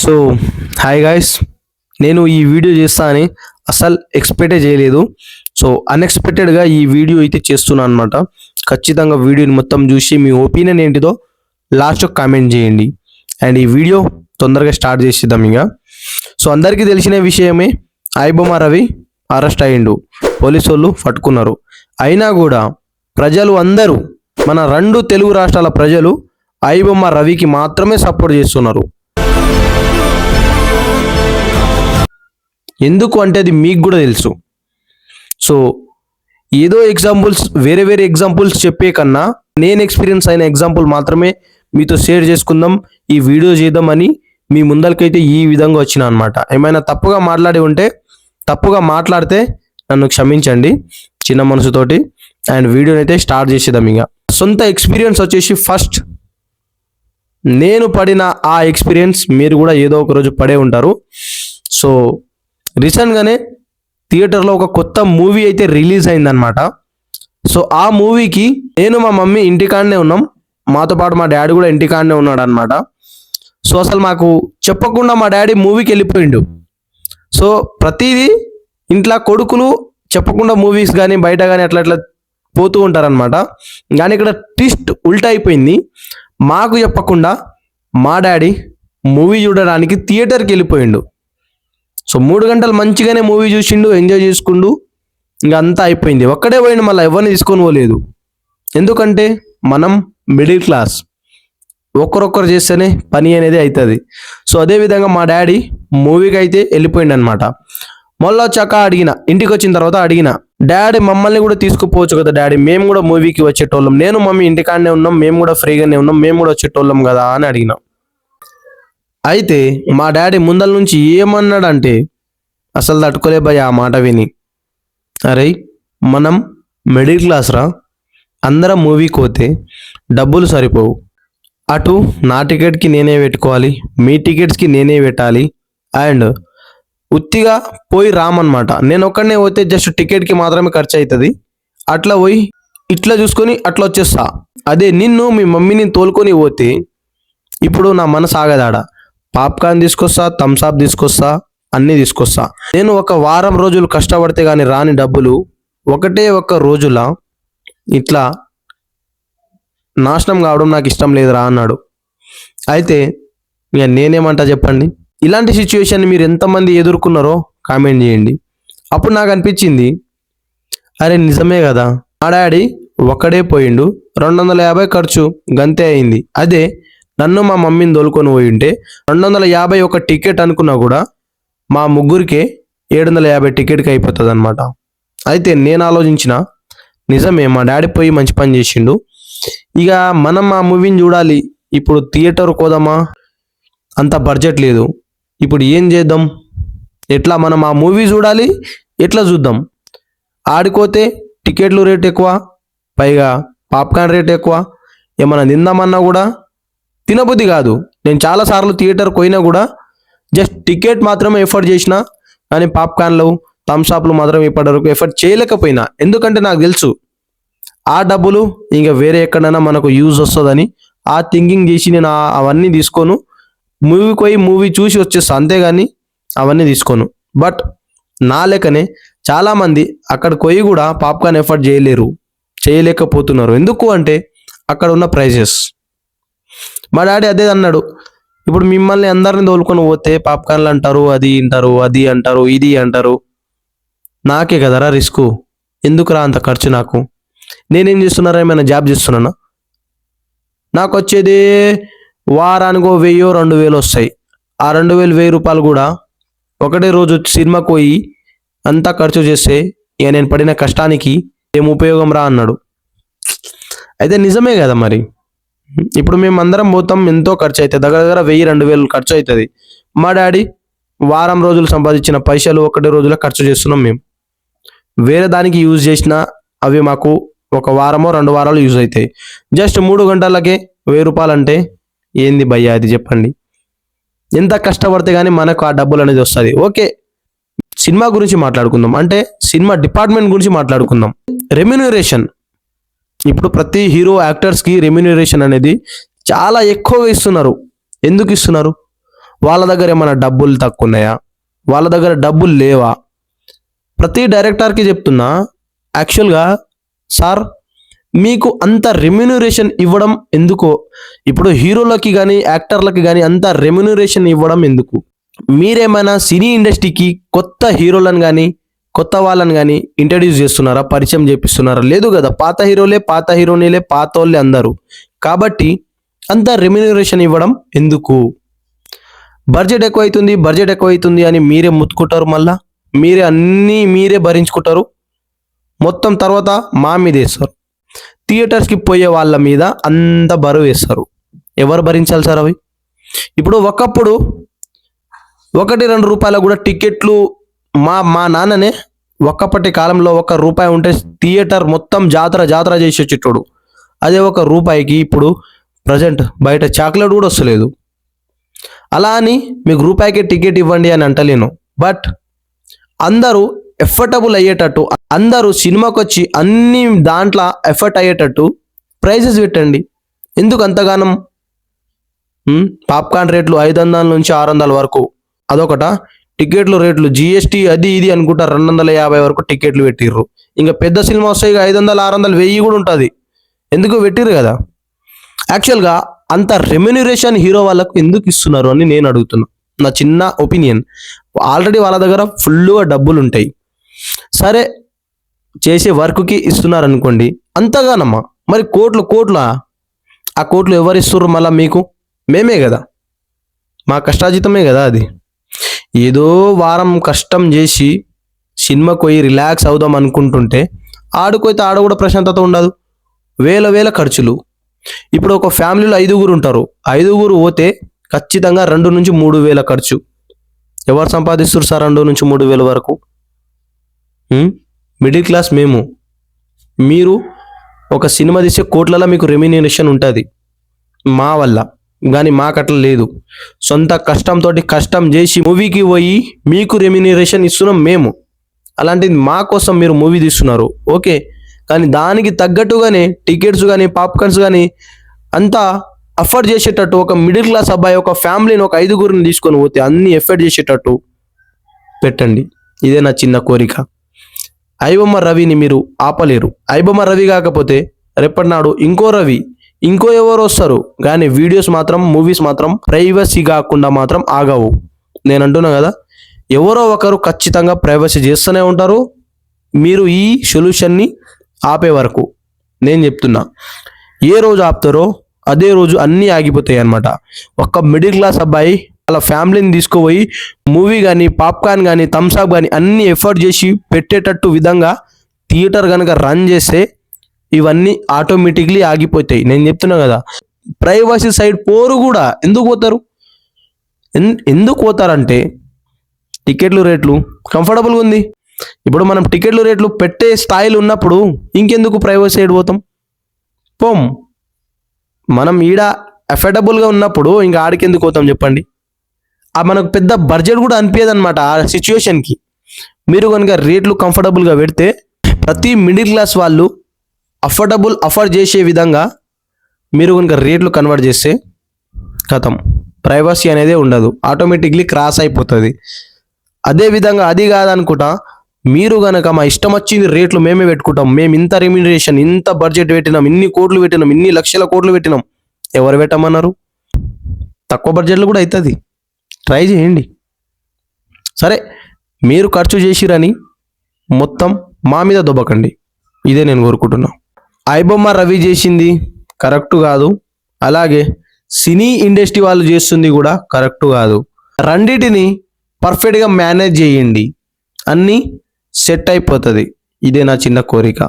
So hi guys నేను ఈ video చేస్తా అని అసలు ఎక్స్పెక్టే చేయలేదు. సో అన్ఎక్స్పెక్టెడ్గా ఈ వీడియో అయితే చేస్తున్నాను అనమాట ఖచ్చితంగా వీడియోని మొత్తం చూసి మీ ఒపీనియన్ ఏంటిదో లాస్ట్ కామెంట్ చేయండి. అండ్ ఈ వీడియో తొందరగా స్టార్ట్ చేసేద్దాం ఇక. సో అందరికీ తెలిసిన విషయమే ఐబొమ్మ రవి అరెస్ట్ అయ్యిండు. పోలీసు వాళ్ళు పట్టుకున్నారు. అయినా కూడా ప్రజలు అందరూ మన రెండు తెలుగు రాష్ట్రాల ప్రజలు ఐబొమ్మ రవికి మాత్రమే సపోర్ట్ చేస్తున్నారు. ఎందుకు అంటే అది మీకు కూడా తెలుసు. సో ఏదో ఎగ్జాంపుల్స్ వేరే వేరే ఎగ్జాంపుల్స్ చెప్పే కన్నా నేను ఎక్స్పీరియన్స్ అయిన ఎగ్జాంపుల్ మాత్రమే మీతో షేర్ చేసుకుందాం ఈ వీడియో చేద్దామని మీ ముందరికైతే ఈ విధంగా వచ్చిన అనమాట ఏమైనా తప్పుగా మాట్లాడి ఉంటే తప్పుగా మాట్లాడితే నన్ను క్షమించండి చిన్న మనసుతోటి. అండ్ వీడియోని అయితే స్టార్ట్ చేసేద్దాం ఇక. సొంత ఎక్స్పీరియన్స్ వచ్చేసి ఫస్ట్ నేను పడిన ఆ ఎక్స్పీరియన్స్ మీరు కూడా ఏదో ఒక రోజు పడే ఉంటారు. సో రీసెంట్గానే థియేటర్లో ఒక కొత్త మూవీ అయితే రిలీజ్ అయిందనమాట సో ఆ మూవీకి నేను మా మమ్మీ ఇంటికాడనే ఉన్నాం. మాతో పాటు మా డాడీ కూడా ఇంటికాడనే ఉన్నాడు అనమాట సో అసలు మాకు చెప్పకుండా మా డాడీ మూవీకి వెళ్ళిపోయిండు. సో ప్రతిదీ ఇంట్లో కొడుకులు చెప్పకుండా మూవీస్ కానీ బయట కానీ అట్లా అట్లా పోతూ ఉంటారనమాట కానీ ఇక్కడ ట్విస్ట్ ఉల్టా అయిపోయింది. మాకు చెప్పకుండా మా డాడీ మూవీ చూడడానికి థియేటర్కి వెళ్ళిపోయిండు. సో మూడు గంటలు మంచిగానే మూవీ చూసిండు ఎంజాయ్ చేసుకుండు ఇంకా అంతా అయిపోయింది. ఒక్కడే పోయిండు మళ్ళీ ఎవరిని తీసుకొని పోలేదు. ఎందుకంటే మనం మిడిల్ క్లాస్. ఒక్కరొక్కరు చేస్తేనే పని అనేది అవుతుంది సో అదేవిధంగా మా డాడీ మూవీకి అయితే వెళ్ళిపోయిండు అనమాట మళ్ళీ వచ్చాక అడిగిన ఇంటికి వచ్చిన తర్వాత అడిగిన డాడీ మమ్మల్ని కూడా తీసుకుపోవచ్చు కదా డాడీ మేము కూడా మూవీకి వచ్చేటోళ్ళం. నేను మమ్మీ ఇంటికాడనే ఉన్నాం మేము కూడా ఫ్రీగానే ఉన్నాం మేము కూడా వచ్చేటోళ్ళం కదా అని అడిగినాం. అయితే మా డాడీ ముందల నుంచి ఏమన్నాడంటే అసలు తట్టుకోలే భయ ఆ మాట విని. అరే మనం మిడిల్ క్లాస్ రా అందరం మూవీకి పోతే డబ్బులు సరిపోవు. అటు నా టికెట్కి నేనే పెట్టుకోవాలి మీ టికెట్స్కి నేనే పెట్టాలి అండ్ ఉత్తిగా పోయి రామన్నమాట. నేను ఒక్కడనే పోతే జస్ట్ టికెట్కి మాత్రమే ఖర్చు అవుతుంది అట్లా పోయి ఇట్లా చూసుకొని అట్లా వచ్చేస్తా. అదే నిన్ను మీ మమ్మీని తోలుకొని పోతే ఇప్పుడు నా మనసు ఆగదాడ? పాప్కార్న్ తీసుకొస్తా థమ్స్అప్ తీసుకొస్తా అన్నీ తీసుకొస్తా. నేను ఒక వారం రోజులు కష్టపడితే కానీ రాని డబ్బులు ఒకటే ఒక్క రోజుల ఇట్లా నాశనం కావడం నాకు ఇష్టం లేదురా అన్నాడు. అయితే ఇక నేనేమంటా చెప్పండి? ఇలాంటి సిచ్యువేషన్ మీరు ఎంతమంది ఎదుర్కొన్నారో కామెంట్ చేయండి. అప్పుడు నాకు అనిపించింది అరే నిజమే కదా మా డాడీ ఒక్కడే పోయిండు రెండు వందల యాభై ఖర్చు గంతే అయింది. అదే నన్ను మా మమ్మీని తోలుకొని పోయి ఉంటే రెండు వందల యాభై ఒక టికెట్ అనుకున్నా కూడా మా ముగ్గురికే ఏడు వందల యాభై టికెట్కి అయిపోతుంది అనమాట అయితే నేను ఆలోచించిన నిజమే మా డాడీ పోయి మంచి పని చేసిండు. ఇక మనం ఆ మూవీని చూడాలి. ఇప్పుడు థియేటర్ కోదామా? అంత బడ్జెట్ లేదు. ఇప్పుడు ఏం చేద్దాం? ఎట్లా మనం ఆ మూవీ చూడాలి? ఎట్లా చూద్దాం? ఆడిపోతే టికెట్లు రేట్ ఎక్కువ పైగా పాప్కార్న్ రేట్ ఎక్కువ. ఏమైనా తిందామన్నా కూడా తినబుద్ధి కాదు. నేను చాలాసార్లు థియేటర్ పోయినా కూడా జస్ట్ టికెట్ మాత్రమే ఎఫర్ట్ చేసిన కానీ పాప్కార్న్లు థమ్స్అప్లు మాత్రం ఇప్పటివరకు ఎఫర్ట్ చేయలేకపోయినా. ఎందుకంటే నాకు తెలుసు ఆ డబ్బులు ఇంకా వేరే ఎక్కడైనా మనకు యూజ్ వస్తుందని ఆ థింకింగ్ చేసి నేను అవన్నీ తీసుకోను. మూవీకి పోయి మూవీ చూసి వచ్చేస్తా అంతేగాని అవన్నీ తీసుకోను. బట్ నా లెక్కనే చాలామంది అక్కడికి పోయి కూడా పాప్కార్న్ ఎఫర్ట్ చేయలేరు చేయలేకపోతున్నారు. ఎందుకు అంటే అక్కడ ఉన్న ప్రైజెస్. మా డాడీ అదే అన్నాడు. ఇప్పుడు మిమ్మల్ని అందరిని తోలుకొని పోతే పాప్కార్న్లు అంటారు అది అంటారు అది అంటారు ఇది అంటారు. నాకే కదరా రిస్క్? ఎందుకురా అంత ఖర్చు నాకు? నేనేం చేస్తున్నారా? ఏమైనా జాబ్ చేస్తున్నానా? నాకు వచ్చేది వారానికో వెయ్యో రెండు వేలు వస్తాయి. ఆ రెండు వేలు వెయ్యి రూపాయలు కూడా ఒకటే రోజు సినిమాకి పోయి అంతా ఖర్చు చేస్తే ఇక నేను పడిన కష్టానికి ఏం ఉపయోగం రా అన్నాడు. అయితే నిజమే కదా మరి? ఇప్పుడు మేము అందరం పోతాం ఎంతో ఖర్చు అవుతుంది దగ్గర దగ్గర వెయ్యి రెండు వేలు ఖర్చు అవుతుంది మా డాడీ వారం రోజులు సంపాదించిన పైసలు ఒకటి రోజులో ఖర్చు చేస్తున్నాం మేము. వేరే దానికి యూజ్ చేసినా అవి మాకు ఒక వారమో రెండు వారాలు యూజ్ అవుతాయి జస్ట్ మూడు గంటలకే వెయ్యి రూపాయలు అంటే ఏంది భయ్యా అది చెప్పండి. ఎంత కష్టపడితే కానీ మనకు ఆ డబ్బులు అనేది వస్తుంది. ఓకే సినిమా గురించి మాట్లాడుకుందాం. అంటే సినిమా డిపార్ట్మెంట్ గురించి మాట్లాడుకుందాం. రెమ్యూనరేషన్. ఇప్పుడు ప్రతి హీరో యాక్టర్స్కి రెమ్యూనరేషన్ అనేది చాలా ఎక్కువగా ఇస్తున్నారు. ఎందుకు ఇస్తున్నారు? వాళ్ళ దగ్గర ఏమైనా డబ్బులు తక్కువ ఉన్నాయా వాళ్ళ దగ్గర డబ్బులు లేవా? ప్రతి డైరెక్టర్కి చెప్తున్నా యాక్చువల్గా సార్ మీకు అంత రెమ్యూనరేషన్ ఇవ్వడం ఎందుకో? ఇప్పుడు హీరోలకి కానీ యాక్టర్లకి కానీ అంత రెమ్యూనరేషన్ ఇవ్వడం ఎందుకు? మీరేమైనా సినీ ఇండస్ట్రీకి కొత్త హీరోలను కానీ కొత్త వాళ్ళని కానీ ఇంట్రడ్యూస్ చేస్తున్నారా పరిచయం చేపిస్తున్నారా? లేదు కదా పాత హీరోలే పాత హీరోనీలే పాత వాళ్ళే అందరూ. కాబట్టి అంత రెమ్యునరేషన్ ఇవ్వడం ఎందుకు? బడ్జెట్ ఎక్కువ అవుతుంది బడ్జెట్ ఎక్కువ అవుతుంది అని మీరే ముత్తుకుంటారు మళ్ళా? మీరే అన్నీ మీరే భరించుకుంటారు? మొత్తం తర్వాత మా మీద వేస్తారు. థియేటర్స్కి పోయే వాళ్ళ మీద అంత బరువు వేస్తారు. ఎవరు భరించాలి సార్ అవి? ఇప్పుడు ఒకప్పుడు ఒకటి రెండు రూపాయల కూడా టికెట్లు మా మా నాన్ననే ఒక్కప్పటి కాలంలో ఒక రూపాయి ఉంటే థియేటర్ మొత్తం జాతర జాతర చేసి వచ్చేటోడు. అదే ఒక రూపాయికి ఇప్పుడు ప్రజెంట్ బయట చాక్లెట్ కూడా వస్తలేదు. అలా అని మీకు రూపాయికి టికెట్ ఇవ్వండి అని అంటలేను. బట్ అందరూ ఎఫర్టబుల్ అయ్యేటట్టు అందరూ సినిమాకి వచ్చి అన్ని దాంట్లో ఎఫర్ట్ అయ్యేటట్టు ప్రైజెస్ పెట్టండి. ఎందుకు అంతగానం? పాప్కార్న్ రేట్లు ఐదు వందల నుంచి ఆరు వందల వరకు. అదొకట. టికెట్లు రేట్లు జిఎస్టీ అది ఇది అనుకుంటా రెండు వందల యాభై వరకు టికెట్లు పెట్టిర్రు. ఇంకా పెద్ద సినిమా వస్తాయి ఐదు వందలు ఆరు వందలు వెయ్యి కూడా ఉంటుంది. ఎందుకు పెట్టిర్రు కదా? యాక్చువల్గా అంత రెమ్యూనరేషన్ హీరో వాళ్ళకు ఎందుకు ఇస్తున్నారు అని నేను అడుగుతున్నా. నా చిన్న ఒపీనియన్ ఆల్రెడీ వాళ్ళ దగ్గర ఫుల్గా డబ్బులు ఉంటాయి సరే చేసే వర్క్కి ఇస్తున్నారు అనుకోండి అంతగానమ్మా. మరి కోట్లు కోట్ల? ఆ కోట్లు ఎవరు ఇస్తుర్రు మళ్ళీ మీకు? మేమే కదా. మా కష్టాజితమే కదా అది. ఏదో వారం కష్టం చేసి సినిమాకి పోయి రిలాక్స్ అవుదాం అనుకుంటుంటే ఆడుకోతే ఆడ కూడా ప్రశాంతత ఉండదు. వేల వేల ఖర్చులు. ఇప్పుడు ఒక ఫ్యామిలీలో ఐదుగురు ఉంటారు. ఐదుగురు పోతే ఖచ్చితంగా రెండు నుంచి మూడు వేల ఖర్చు. ఎవరు సంపాదిస్తారు సార్ రెండు నుంచి మూడు వేల వరకు? మిడిల్ క్లాస్ మేము. మీరు ఒక సినిమా తీసే కోట్లలో మీకు రెమ్యూనరేషన్ ఉంటుంది. మా వల్ల. కానీ మాకు అట్లా లేదు. సొంత కష్టంతో కష్టం చేసి మూవీకి పోయి మీకు రెమ్యునరేషన్ ఇస్తున్నాం మేము. అలాంటిది మా కోసం మీరు మూవీ తీస్తున్నారు. ఓకే. కానీ దానికి తగ్గట్టుగానే టికెట్స్ కానీ పాప్కార్న్స్ కానీ అంతా అఫర్డ్ చేసేటట్టు ఒక మిడిల్ క్లాస్ అబ్బాయి ఒక ఫ్యామిలీని ఒక ఐదుగురిని తీసుకొని పోతే అన్ని ఎఫర్ట్ చేసేటట్టు పెట్టండి. ఇదే నా చిన్న కోరిక. ఐబొమ్మ రవిని మీరు ఆపలేరు. ఐబొమ్మ రవి కాకపోతే రేపటినాడు ఇంకో రవి ఇంకో ఎవరు వస్తారు? కానీ వీడియోస్ మాత్రం మూవీస్ మాత్రం ప్రైవసీ కాకుండా మాత్రం ఆగవు. నేను అంటున్నా కదా ఎవరో ఒకరు ఖచ్చితంగా ప్రైవసీ చేస్తూనే ఉంటారు. మీరు ఈ సొల్యూషన్ని ఆపే వరకు నేను చెప్తున్నా. ఏ రోజు ఆపుతారో అదే రోజు అన్నీ ఆగిపోతాయి అన్నమాట. ఒక్క మిడిల్ క్లాస్ అబ్బాయి వాళ్ళ ఫ్యామిలీని తీసుకుపోయి మూవీ కానీ పాప్కార్న్ కానీ థమ్స్అప్ కానీ అన్ని ఎఫర్ట్ చేసి పెట్టేటట్టు విధంగా థియేటర్ కనుక రన్ చేస్తే ఇవన్నీ ఆటోమేటిక్లీ ఆగిపోతాయి. నేను చెప్తున్నా కదా ప్రైవసీ సైడ్ పోరు కూడా. ఎందుకు పోతారు? ఎన్- ఎందుకు పోతారంటే టికెట్లు రేట్లు కంఫర్టబుల్గా ఉంది. ఇప్పుడు మనం టికెట్లు రేట్లు పెట్టే స్థాయిలో ఉన్నప్పుడు ఇంకెందుకు ప్రైవసీ సైడ్ పోతాం? పోం. మనం ఈడ అఫోర్డబుల్గా ఉన్నప్పుడు ఇంకా ఆడికి ఎందుకు పోతాం చెప్పండి? ఆ మనకు పెద్ద బడ్జెట్ కూడా అనిపించదు అనమాట ఆ సిచ్యువేషన్కి మీరు కనుక రేట్లు కంఫర్టబుల్గా పెడితే ప్రతి మిడిల్ క్లాస్ వాళ్ళు అఫోర్డబుల్ అఫోర్డ్ చేసే విధంగా మీరు కనుక రేట్లు కన్వర్ట్ చేస్తే కథం ప్రైవసీ అనేది ఉండదు. ఆటోమేటిక్లీ క్రాస్ అయిపోతుంది. అదే విధంగా అది కాదనుకుంటా మీరు కనుక మా ఇష్టం వచ్చింది రేట్లు మేమే పెట్టుకుంటాం. మేము ఇంత రెమ్యూనరేషన్ ఇంత బడ్జెట్ పెట్టినాం ఇన్ని కోట్లు పెట్టినాం ఇన్ని లక్షల కోట్లు పెట్టినాం. ఎవరు పెట్టమన్నారు? తక్కువ బడ్జెట్లో కూడా అవుతుంది ట్రై చేయండి. సరే మీరు ఖర్చు చేసిరని మొత్తం మా మీద దొబ్బకండి. ఇదే నేను కోరుకుంటున్నా. ఐబొమ్మ రవి చేసింది కరెక్ట్ కాదు. అలాగే సినీ ఇండస్ట్రీ వాళ్ళు చేస్తుంది కూడా కరెక్ట్ కాదు. రెండిటిని పర్ఫెక్ట్గా మేనేజ్ చేయండి. అన్నీ సెట్ అయిపోతుంది. ఇదే నా చిన్న కోరిక.